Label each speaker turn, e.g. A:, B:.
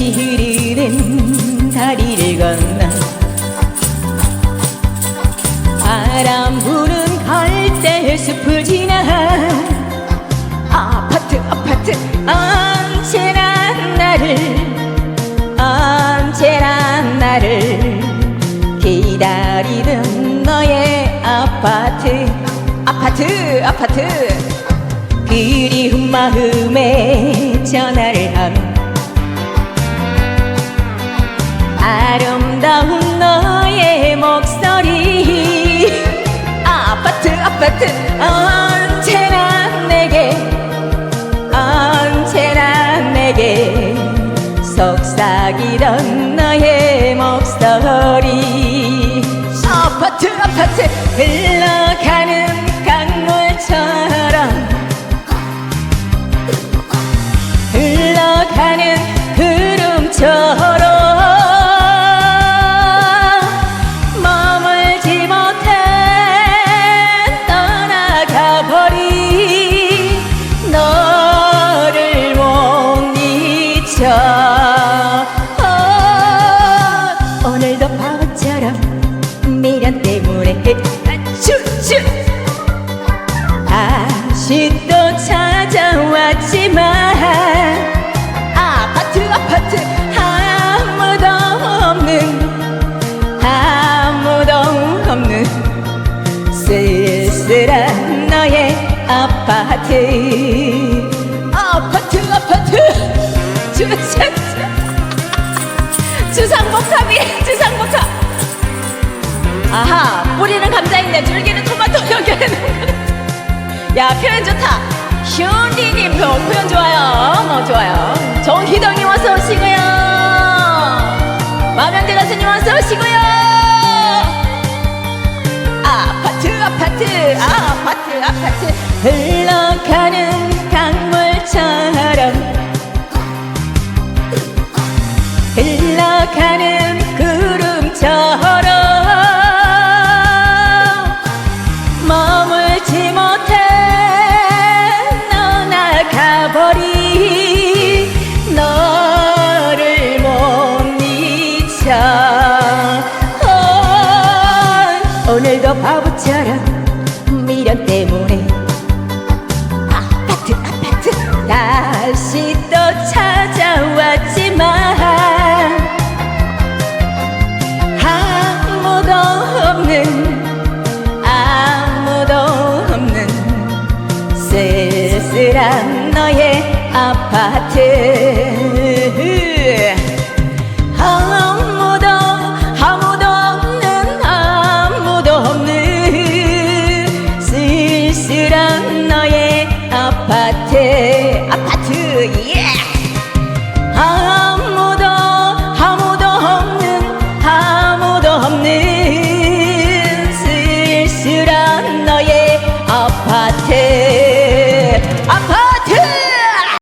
A: 흐르는 다리를 건너 바람 부는 갈대 숲을 지나 아파트 아파트 언제나 나를 언제나 나를 기다리던 너의 아파트 아파트 아파트. 그리운 마음에 전화 아파트 언제나 내게 언제나 내게 속삭이던 너의 목소리. 아파트 아파트 또 찾아왔지만 아파트 아파트. 아무도 없는 아무도 없는 쓸쓸한 너의 아파트. 아파트 아파트. 주차 주상복합이 주상복합. 아하 뿌리는 감자인데 줄기는 토마토 연결해놓은 야 표현 좋다. 현디님 표, 표현 좋아요. 어 좋아요. 정희덕님 어서 오시고요. 마명재 가수님 어서 오시고요. 아파트 아파트. 아파트 아파트. 흘러가는 강물처럼 흘러가는 구름처럼 머물지 못해 오늘도 바보처럼 미련 때문에 아파트 아파트 다시 또 찾아왔지만 아무도 없는 아무도 없는 쓸쓸한 너의 아파트. I